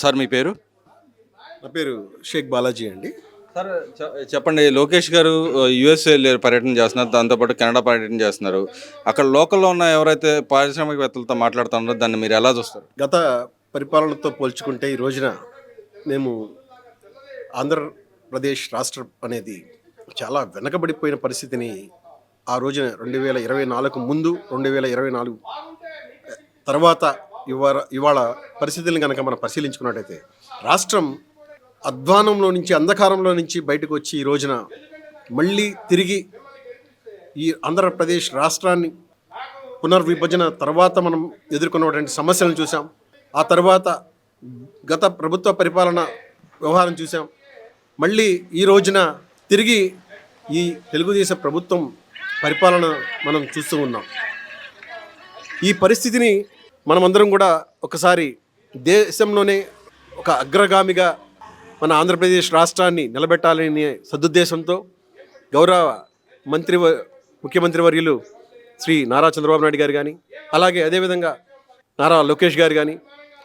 Sir మీ పేరు? నా పేరు షేక్ బాలాజీ అండి. సార్ చెప్పండి లోకేష్ గారు యుఎస్ పర్యటన చేస్తున్నారు దాంతోపాటు కెనడా పర్యటన చేస్తున్నారు. అక్కడ లోకల్లో ఉన్న ఎవరైతే పారిశ్రామికవేత్తలతో మాట్లాడుతున్నారో దాన్ని మీరు ఎలా చూస్తారు? గత పరిపాలనతో పోల్చుకుంటే ఈ రోజున మేము ఆంధ్రప్రదేశ్ రాష్ట్రం అనేది చాలా వెనకబడిపోయిన పరిస్థితిని ఆ రోజున రెండు వేల ఇరవై నాలుగు ముందు రెండు వేల ఇరవై నాలుగు తర్వాత ఇవాళ ఇవాళ పరిస్థితులను కనుక మనం పరిశీలించుకున్నట్టయితే రాష్ట్రం అధ్వానంలో నుంచి అంధకారంలో నుంచి బయటకు వచ్చి ఈ రోజున మళ్ళీ తిరిగి ఈ ఆంధ్రప్రదేశ్ రాష్ట్రాన్ని పునర్విభజన తర్వాత మనం ఎదుర్కొన్నటువంటి సమస్యలను చూసాం ఆ తర్వాత గత ప్రభుత్వ పరిపాలన వ్యవహారం చూసాం మళ్ళీ ఈ రోజున తిరిగి ఈ తెలుగుదేశం ప్రభుత్వం పరిపాలన మనం చూస్తూ ఉన్నాం. ఈ పరిస్థితిని మనమందరం కూడా ఒకసారి దేశంలోనే ఒక అగ్రగామిగా మన ఆంధ్రప్రదేశ్ రాష్ట్రాన్ని నిలబెట్టాలనే సదుద్దేశంతో గౌరవ మంత్రి వ- ముఖ్యమంత్రి వర్యులు శ్రీ నారా చంద్రబాబు నాయుడు గారు కానీ అలాగే అదేవిధంగా నారా లోకేష్ గారు కానీ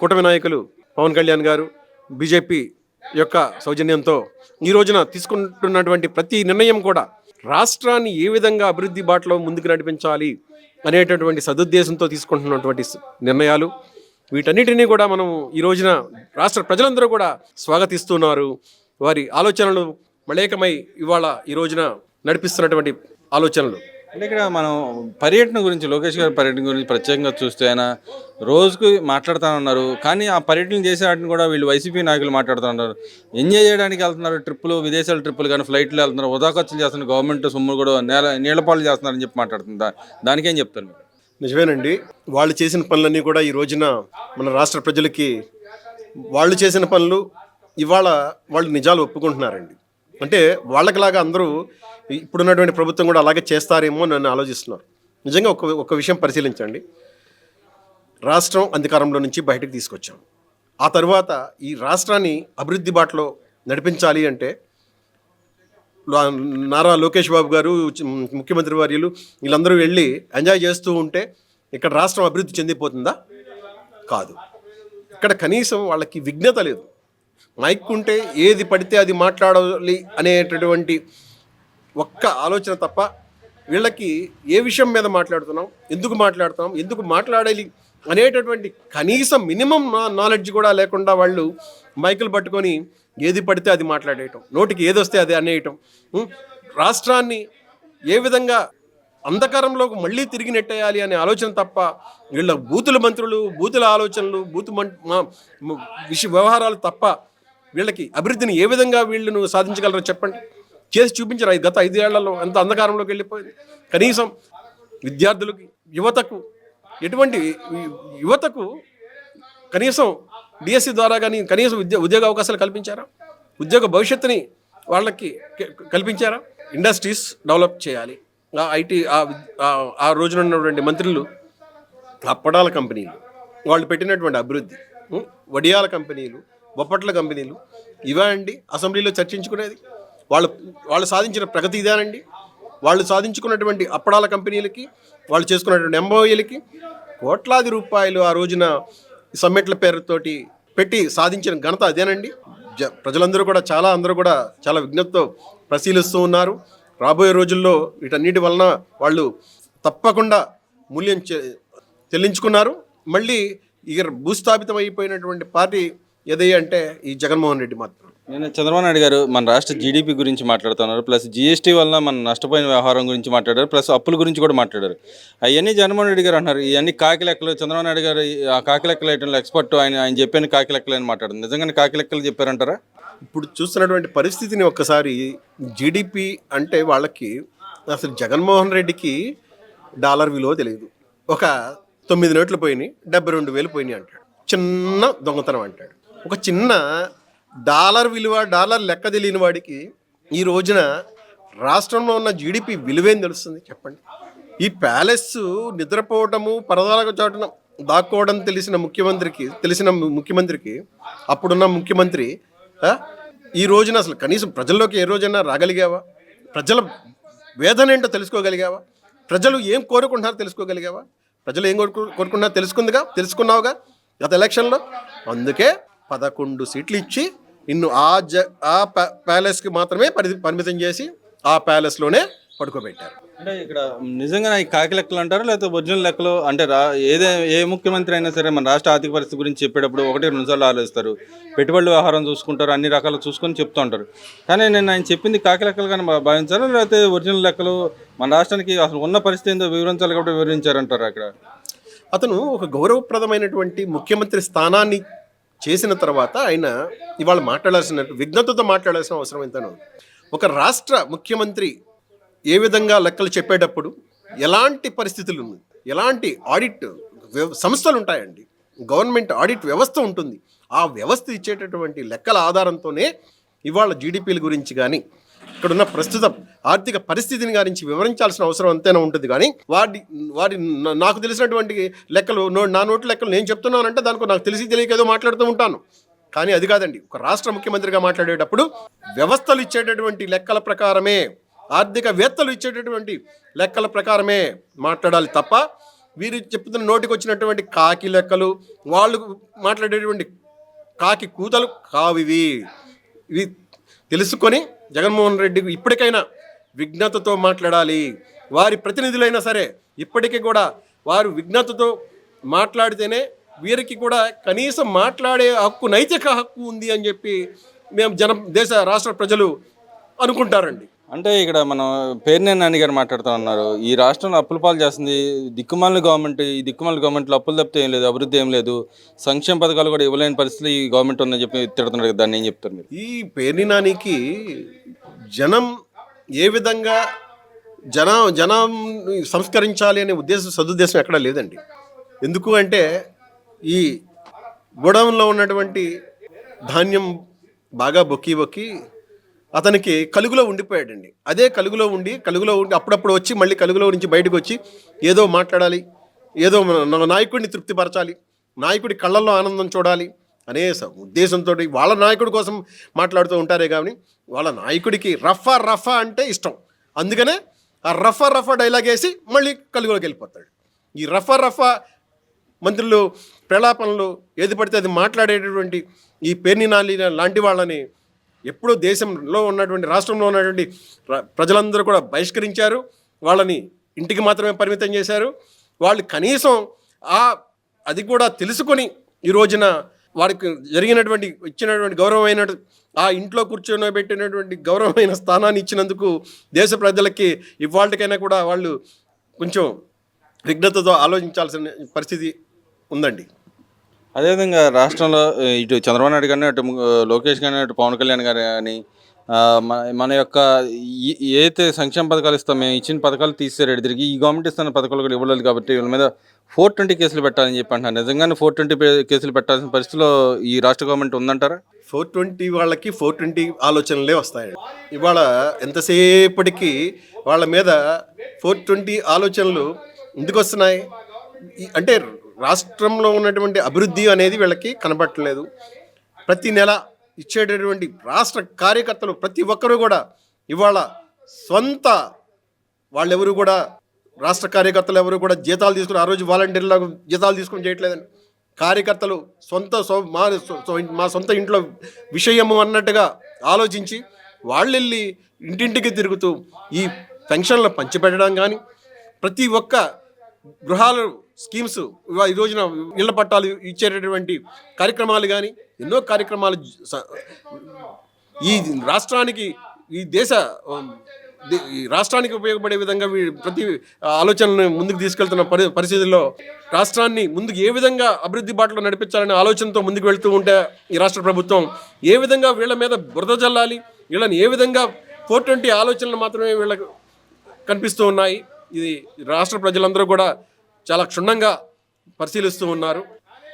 కూటమి నాయకులు పవన్ కళ్యాణ్ గారు బీజేపీ యొక్క సౌజన్యంతో ఈ రోజున తీసుకుంటున్నటువంటి ప్రతి నిర్ణయం కూడా రాష్ట్రాన్ని ఏ విధంగా అభివృద్ధి బాటలో ముందుకు నడిపించాలి అనేటటువంటి సదుద్దేశంతో తీసుకుంటున్నటువంటి నిర్ణయాలు. వీటన్నిటినీ కూడా మనం ఈ రోజున రాష్ట్ర ప్రజలందరూ కూడా స్వాగతిస్తున్నారు. వారి ఆలోచనలు మలేకమై ఇవాళ ఈ రోజున నడిపిస్తున్నటువంటి ఆలోచనలు. అంటే ఇక్కడ మనం పర్యటన గురించి లోకేష్ గారి పర్యటన గురించి ప్రత్యేకంగా చూస్తే ఆయన రోజుకు మాట్లాడుతానన్నారు. కానీ ఆ పర్యటన చేసే వాటిని కూడా వీళ్ళు వైసీపీ నాయకులు మాట్లాడుతున్నారు ఎంజాయ్ చేయడానికి వెళ్తున్నారు ట్రిప్పులు విదేశాల ట్రిప్పులు కానీ ఫ్లైట్లు వెళ్తున్నారు. వృధా ఖర్చులు చేస్తున్నారు గవర్నమెంట్ సొమ్ము కూడా నేల నీళ్ళపాలు చేస్తున్నారని చెప్పి మాట్లాడుతుంది దానికేం చెప్తాను నిజమేనండి. వాళ్ళు చేసిన పనులన్నీ కూడా ఈ రోజున మన రాష్ట్ర ప్రజలకి వాళ్ళు చేసిన పనులు ఇవాళ వాళ్ళు నిజాలు ఒప్పుకుంటున్నారండి. అంటే వాళ్ళకిలాగా అందరూ ఇప్పుడున్నటువంటి ప్రభుత్వం కూడా అలాగే చేస్తారేమో నన్ను ఆలోచిస్తున్నారు. నిజంగా ఒక ఒక విషయం పరిశీలించండి. రాష్ట్రం అధికారంలో నుంచి బయటకు తీసుకొచ్చాం. ఆ తర్వాత ఈ రాష్ట్రాన్ని అభివృద్ధి బాటలో నడిపించాలి అంటే నారా లోకేష్ బాబు గారు ముఖ్యమంత్రి వర్యులు వీళ్ళందరూ వెళ్ళి ఎంజాయ్ చేస్తూ ఉంటే ఇక్కడ రాష్ట్రం అభివృద్ధి చెందిపోతుందా? కాదు. ఇక్కడ కనీసం వాళ్ళకి విఘ్నత లేదు. మైక్ ఉంటే ఏది పడితే అది మాట్లాడాలి అనేటటువంటి ఒక్క ఆలోచన తప్ప వీళ్ళకి ఏ విషయం మీద మాట్లాడుతున్నాం? ఎందుకు మాట్లాడుతున్నాం? ఎందుకు మాట్లాడాలి? అనేటటువంటి కనీసం మినిమం నాలెడ్జ్ కూడా లేకుండా వాళ్ళు మైకులు పట్టుకొని ఏది పడితే అది మాట్లాడేయటం నోటికి ఏదొస్తే అది అనేయటం. రాష్ట్రాన్ని ఏ విధంగా అంధకారంలోకి మళ్ళీ తిరిగి నెట్టేయాలి అనే ఆలోచన తప్ప వీళ్ళ బూతుల మంత్రులు బూతుల ఆలోచనలు బూతు మం విష వ్యవహారాలు తప్ప వీళ్ళకి అభివృద్ధిని ఏ విధంగా వీళ్ళను సాధించగలరో చెప్పండి. చేసి చూపించారు. గత ఐదేళ్ళలో ఎంత అంధకారంలోకి వెళ్ళిపోయింది. కనీసం విద్యార్థులకి యువతకు ఎటువంటి యువతకు కనీసం డిఎస్సి ద్వారా కానీ కనీసం ఉద్యోగ ఉద్యోగ అవకాశాలు కల్పించారా? ఉద్యోగ భవిష్యత్తుని వాళ్ళకి కల్పించారా? ఇండస్ట్రీస్ డెవలప్ చేయాలి. ఆ ఐటీ ఆ ఆ- రోజున ఉన్నటువంటి మంత్రులు అప్పడాల కంపెనీలు వాళ్ళు పెట్టినటువంటి అభివృద్ధి వడియాల కంపెనీలు బొప్పట్ల కంపెనీలు ఇవా అండి అసెంబ్లీలో చర్చించుకునేది? వాళ్ళు వాళ్ళు సాధించిన ప్రగతి ఇదేనండి. వాళ్ళు సాధించుకున్నటువంటి అప్పడాల కంపెనీలకి వాళ్ళు చేసుకున్నటువంటి ఎంఓఈలకి కోట్లాది రూపాయలు ఆ రోజున సమ్మెట్ల పేరుతోటి పెట్టి సాధించిన ఘనత అదేనండి. జ ప్రజలందరూ కూడా చాలా అందరూ కూడా చాలా విజ్ఞప్తితో పరిశీలిస్తూ ఉన్నారు. రాబోయే రోజుల్లో వీటన్నిటి వలన వాళ్ళు తప్పకుండా మూల్యం చె- చెల్లించుకున్నారు. మళ్ళీ ఇక భూస్థాపితం అయిపోయినటువంటి పార్టీ ఏదయ్య అంటే ఈ జగన్మోహన్ రెడ్డి మాత్రం. నేను చంద్రబాబు నాయుడు గారు మన రాష్ట్ర జీడిపి గురించి మాట్లాడుతున్నారు ప్లస్ జీఎస్టీ వల్ల మన నష్టపోయిన వ్యవహారం గురించి మాట్లాడారు ప్లస్ అప్పుల గురించి కూడా మాట్లాడారు. అవన్నీ జగన్మోహన్ రెడ్డి గారు అన్నారు ఇవన్నీ కాకిలెక్కలు చంద్రబాబు నాయుడు గారు ఆ కాకిలెక్కలు ఐటంలో ఎక్స్పర్ట్ ఆయన ఆయన చెప్పిన కాకిలెక్కలు అని మాట్లాడుతుంది నిజంగానే కాకిలెక్కలు చెప్పారంటారా? ఇప్పుడు చూస్తున్నటువంటి పరిస్థితిని ఒక్కసారి జీడిపి అంటే వాళ్ళకి అసలు జగన్మోహన్ రెడ్డికి డాలర్ విలువ తెలియదు. ఒక తొమ్మిది నోట్లు పోయినాయి డెబ్బై రెండు వేలు పోయినాయి అంటాడు. చిన్న దొంగతనం అంటాడు. ఒక చిన్న డాలర్ విలువ డాలర్ లెక్క తెలియని వాడికి ఈ రోజున రాష్ట్రంలో ఉన్న జీడిపి విలువేం తెలుస్తుంది చెప్పండి? ఈ ప్యాలెస్ నిద్రపోవటము పరదాలకు చాటున దాక్కోవడం తెలిసిన ముఖ్యమంత్రికి తెలిసిన ముఖ్యమంత్రికి అప్పుడున్న ముఖ్యమంత్రి ఈ రోజున అసలు కనీసం ప్రజల్లోకి ఏ రోజైనా రాగలిగావా? ప్రజల వేదన ఏంటో తెలుసుకోగలిగావా? ప్రజలు ఏం కోరుకుంటున్నారో తెలుసుకోగలిగావా? ప్రజలు ఏం కోరుకు కోరుకుంటున్నారో తెలుసుకుందిగా తెలుసుకున్నావుగా గత ఎలక్షన్లో? అందుకే పదకొండు సీట్లు ఇచ్చి ఇన్ను ఆ జ ఆ ప్యా- ప్యాలెస్కి మాత్రమే పరి పరిమితం చేసి ఆ ప్యాలెస్లోనే పడుకోబెట్టారు. అంటే ఇక్కడ నిజంగా ఈ కాకి లెక్కలు అంటారా? లేకపోతే ఒరిజినల్ లెక్కలు? అంటే రా ఏదే ఏ ముఖ్యమంత్రి అయినా సరే మన రాష్ట్ర ఆర్థిక పరిస్థితి గురించి చెప్పేటప్పుడు ఒకటి రెండు సార్లు ఆలోచిస్తారు. పెట్టుబడుల వ్యవహారం చూసుకుంటారు అన్ని రకాలు చూసుకొని చెప్తూ ఉంటారు. కానీ నేను ఆయన చెప్పింది కాకి లెక్కలు కానీ భావించారా? లేకపోతే ఒరిజినల్ లెక్కలు మన రాష్ట్రానికి అసలు ఉన్న పరిస్థితి ఏందో వివరించాలి కాబట్టి వివరించారంటారు అక్కడ అతను ఒక గౌరవప్రదమైనటువంటి ముఖ్యమంత్రి స్థానాన్ని చేసిన తర్వాత ఆయన ఇవాళ మాట్లాడాల్సిన విఘ్నతతో మాట్లాడాల్సిన అవసరం ఎంతనో ఒక రాష్ట్ర ముఖ్యమంత్రి ఏ విధంగా లెక్కలు చెప్పేటప్పుడు ఎలాంటి పరిస్థితులు ఉన్నాయి? ఎలాంటి ఆడిట్ వ్యవ- సంస్థలు ఉంటాయండి. గవర్నమెంట్ ఆడిట్ వ్యవస్థ ఉంటుంది. ఆ వ్యవస్థ ఇచ్చేటటువంటి లెక్కల ఆధారంతోనే ఇవాళ జీడిపిల గురించి కానీ ఇక్కడున్న ప్రస్తుత ఆర్థిక పరిస్థితిని గురించి వివరించాల్సిన అవసరం అంతేనా ఉంటుంది. కానీ వాడి వాటి నాకు తెలిసినటువంటి లెక్కలు నో నా నోటి లెక్కలు నేను చెప్తున్నానంటే దానికి నాకు తెలిసి తెలియక ఏదో మాట్లాడుతూ ఉంటాను. కానీ అది కాదండి. ఒక రాష్ట్ర ముఖ్యమంత్రిగా మాట్లాడేటప్పుడు వ్యవస్థలు ఇచ్చేటటువంటి లెక్కల ప్రకారమే ఆర్థికవేత్తలు ఇచ్చేటటువంటి లెక్కల ప్రకారమే మాట్లాడాలి తప్ప వీరు చెప్తున్న నోటికి వచ్చినటువంటి కాకి లెక్కలు వాళ్ళు మాట్లాడేటువంటి కాకి కూతలు కావివి ఇవి తెలుసుకొని జగన్మోహన్ రెడ్డి ఇప్పటికైనా విజ్ఞతతో మాట్లాడాలి. వారి ప్రతినిధులైనా సరే ఇప్పటికీ కూడా వారు విజ్ఞతతో మాట్లాడితేనే వీరికి కూడా కనీసం మాట్లాడే హక్కు నైతిక హక్కు ఉంది అని చెప్పి మేము జన దేశ రాష్ట్ర ప్రజలు అనుకుంటారండి. అంటే ఇక్కడ మనం పేరునే నాని గారు మాట్లాడుతూ ఉన్నారు. ఈ రాష్ట్రంలో అప్పుల పాలు చేస్తుంది. దిక్కుమాలిన గవర్నమెంట్ ఈ దిక్కుమాలిన గవర్నమెంట్లో అప్పులు తప్పితే ఏం లేదు అభివృద్ధి ఏం లేదు. సంక్షేమ పథకాలు కూడా ఇవ్వలేని పరిస్థితి ఈ గవర్నమెంట్ ఉందని చెప్పి తిడుతున్నారు దాన్ని ఏం చెప్తారు మీరు? ఈ పేర్ని నానికి జనం ఏ విధంగా జన జనం సంస్కరించాలి అనే ఉద్దేశం సదుద్దేశం ఎక్కడా లేదండి. ఎందుకు అంటే ఈ గోడౌన్లో ఉన్నటువంటి ధాన్యం బాగా బొక్కి బొక్కి అతనికి కలుగులో ఉండిపోయాడండి. అదే కలుగులో ఉండి కలుగులో ఉండి అప్పుడప్పుడు వచ్చి మళ్ళీ కలుగులో నుంచి బయటకు వచ్చి ఏదో మాట్లాడాలి ఏదో నాయకుడిని తృప్తిపరచాలి నాయకుడి కళ్ళల్లో ఆనందం చూడాలి అనే ఉద్దేశంతో వాళ్ళ నాయకుడి కోసం మాట్లాడుతూ ఉంటారే కానీ వాళ్ళ నాయకుడికి రఫా రఫా అంటే ఇష్టం. అందుకనే ఆ రఫా రఫా డైలాగ్ వేసి మళ్ళీ కలుగులోకి వెళ్ళిపోతాడు. ఈ రఫా రఫా మంత్రులు ప్రలాపనలు ఏది పడితే అది మాట్లాడేటటువంటి ఈ పేర్ని నాలి లాంటి వాళ్ళని ఎప్పుడూ దేశంలో ఉన్నటువంటి రాష్ట్రంలో ఉన్నటువంటి ప్రజలందరూ కూడా బహిష్కరించారు. వాళ్ళని ఇంటికి మాత్రమే పరిమితం చేశారు. వాళ్ళు కనీసం ఆ అది కూడా తెలుసుకొని ఈ రోజున వారికి జరిగినటువంటి ఇచ్చినటువంటి గౌరవమైన ఆ ఇంట్లో కూర్చొని పెట్టినటువంటి గౌరవమైన స్థానాన్ని ఇచ్చినందుకు దేశ ప్రజలకి ఇవాళకైనా కూడా వాళ్ళు కొంచెం విఘ్నతతో ఆలోచించాల్సిన పరిస్థితి ఉందండి. అదేవిధంగా రాష్ట్రంలో ఇటు చంద్రబాబు నాయుడు కానీ అటు లోకేష్ కానీ అటు పవన్ కళ్యాణ్ గారు కానీ మన- మన యొక్క ఏదైతే సంక్షేమ పథకాలు ఇస్తాం మేము ఇచ్చిన పథకాలు తీసేరాడు. తిరిగి ఈ గవర్నమెంట్ ఇస్తున్న పథకాలు కూడా ఇవ్వలేదు కాబట్టి వీళ్ళ మీద ఫోర్ ట్వంటీ కేసులు పెట్టాలని చెప్పి అంటారు నిజంగానే ఫోర్ ట్వంటీ కేసులు పెట్టాల్సిన పరిస్థితిలో ఈ రాష్ట్ర గవర్నమెంట్ ఉందంటారా? ఫోర్ ట్వంటీ వాళ్ళకి ఫోర్ ట్వంటీ ఆలోచనలే వస్తాయి ఇవాళ ఎంతసేపటికి వాళ్ళ మీద ఫోర్ ట్వంటీ ఆలోచనలు ఎందుకు వస్తున్నాయి? అంటే రాష్ట్రంలో ఉన్నటువంటి అభివృద్ధి అనేది వీళ్ళకి కనబట్టలేదు ప్రతి నెల ఇచ్చేటటువంటి రాష్ట్ర కార్యకర్తలు ప్రతి ఒక్కరూ కూడా ఇవాళ సొంత వాళ్ళెవరు కూడా రాష్ట్ర కార్యకర్తలు ఎవరు కూడా జీతాలు తీసుకుని ఆ రోజు వాలంటీర్లకు జీతాలు తీసుకుని చేయట్లేదండి కార్యకర్తలు సొంత సొ- మా మా సొంత ఇంట్లో విషయము అన్నట్టుగా ఆలోచించి వాళ్ళెళ్ళి ఇంటింటికి తిరుగుతూ ఈ పెన్షన్లు పంచిపెట్టడం కానీ ప్రతి ఒక్క గృహాలు స్కీమ్స్ ఈ రోజున ఇళ్ళ పట్టాలు ఇచ్చేటటువంటి కార్యక్రమాలు కానీ ఎన్నో కార్యక్రమాలు ఈ రాష్ట్రానికి ఈ దేశ ఈ రాష్ట్రానికి ఉపయోగపడే విధంగా ప్రతి ఆలోచనను ముందుకు తీసుకెళ్తున్న పరి పరిస్థితుల్లో రాష్ట్రాన్ని ముందుకు ఏ విధంగా అభివృద్ధి బాటలో నడిపించాలనే ఆలోచనతో ముందుకు వెళ్తూ ఉంటే ఈ రాష్ట్ర ప్రభుత్వం ఏ విధంగా వీళ్ళ మీద బురద జల్లాలి వీళ్ళని ఏ విధంగా ఫోర్ ట్వంటీ ఆలోచనలు మాత్రమే వీళ్ళకు కనిపిస్తూ ఉన్నాయి. ఇది రాష్ట్ర ప్రజలందరూ కూడా చాలా క్షుణ్ణంగా పరిశీలిస్తూ ఉన్నారు.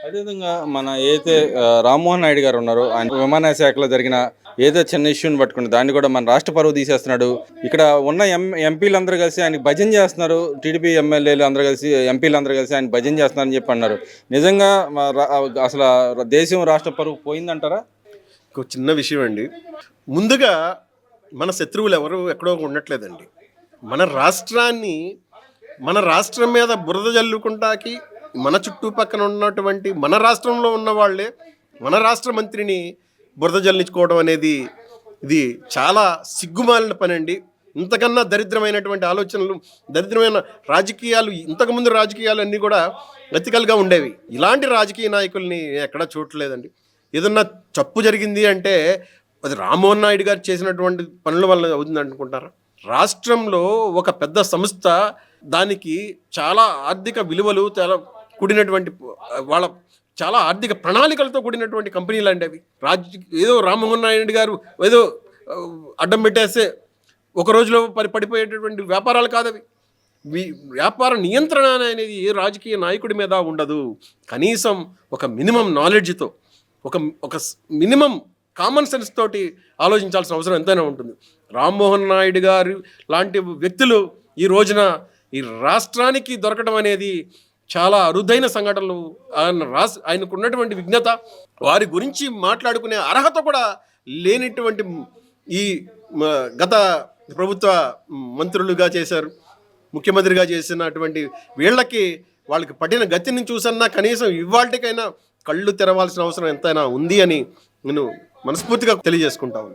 అదేవిధంగా మన ఏదైతే రామ్మోహన్ నాయుడు గారు ఉన్నారో ఆయన విమానయాన శాఖలో జరిగిన ఏదో చిన్న ఇష్యూని పట్టుకుని దాన్ని కూడా మన రాష్ట్ర పరువు తీసేస్తున్నాడు. ఇక్కడ ఉన్న ఎం ఎంపీలు అందరూ కలిసి ఆయన భజన చేస్తున్నారు. టీడీపీ ఎమ్మెల్యేలు అందరూ కలిసి ఎంపీలు అందరూ కలిసి ఆయన భజన చేస్తున్నారని చెప్పి అన్నారు. నిజంగా మా రా- అసలు దేశం రాష్ట్ర పరువు పోయిందంటారా? ఒక చిన్న విషయం అండి. ముందుగా మన శత్రువులు ఎవరు ఎక్కడో ఉండట్లేదండి. మన రాష్ట్రాన్ని మన రాష్ట్రం మీద బురద జల్లుకుంటాకి మన చుట్టుపక్కన ఉన్నటువంటి మన రాష్ట్రంలో ఉన్న వాళ్ళే మన రాష్ట్ర మంత్రిని బురద జల్లించుకోవడం అనేది ఇది చాలా సిగ్గుమాలిన పని అండి ఇంతకన్నా దరిద్రమైనటువంటి ఆలోచనలు దరిద్రమైన రాజకీయాలు ఇంతకుముందు రాజకీయాలు అన్నీ కూడా ఎతికల్గా ఉండేవి. ఇలాంటి రాజకీయ నాయకుల్ని ఎక్కడా చూడలేదండి ఏదన్నా తప్పు జరిగింది అంటే అది రామ్మోహన్ నాయుడు గారు చేసినటువంటి పనుల వల్ల అవుతుంది అనుకుంటారా? రాష్ట్రంలో ఒక పెద్ద సంస్థ దానికి చాలా ఆర్థిక విలువలు చాలా కూడినటువంటి వాళ్ళ చాలా ఆర్థిక ప్రణాళికలతో కూడినటువంటి కంపెనీలు అండి అవి. రాజ్ ఏదో రామ్మోహన్ నాయుడు గారు ఏదో అడ్డం పెట్టేస్తే ఒక రోజులో పడి పడిపోయేటటువంటి వ్యాపారాలు కాదవి వ్యాపార నియంత్రణ అనేది ఏ రాజకీయ నాయకుడి మీద ఉండదు. కనీసం ఒక మినిమం నాలెడ్జ్తో ఒక ఒక మినిమం కామన్ సెన్స్ తోటి ఆలోచించాల్సిన అవసరం ఎంతైనా ఉంటుంది. రామ్మోహన్ నాయుడు గారు లాంటి వ్యక్తులు ఈ రోజున ఈ రాష్ట్రానికి దొరకడం అనేది చాలా అరుదైన సంఘటనలు. ఆయన రాస్ ఆయనకు ఉన్నటువంటి విజ్ఞత వారి గురించి మాట్లాడుకునే అర్హత కూడా లేనిటువంటి ఈ గత ప్రభుత్వ మంత్రులుగా చేశారు. ముఖ్యమంత్రిగా చేసినటువంటి వీళ్ళకి వాళ్ళకి పట్టిన గతిని చూసన్నా కనీసం ఇవాళకైనా కళ్ళు తెరవాల్సిన అవసరం ఎంతైనా ఉంది అని నేను మనస్ఫూర్తిగా తెలియజేసుకుంటా ఉన్నాను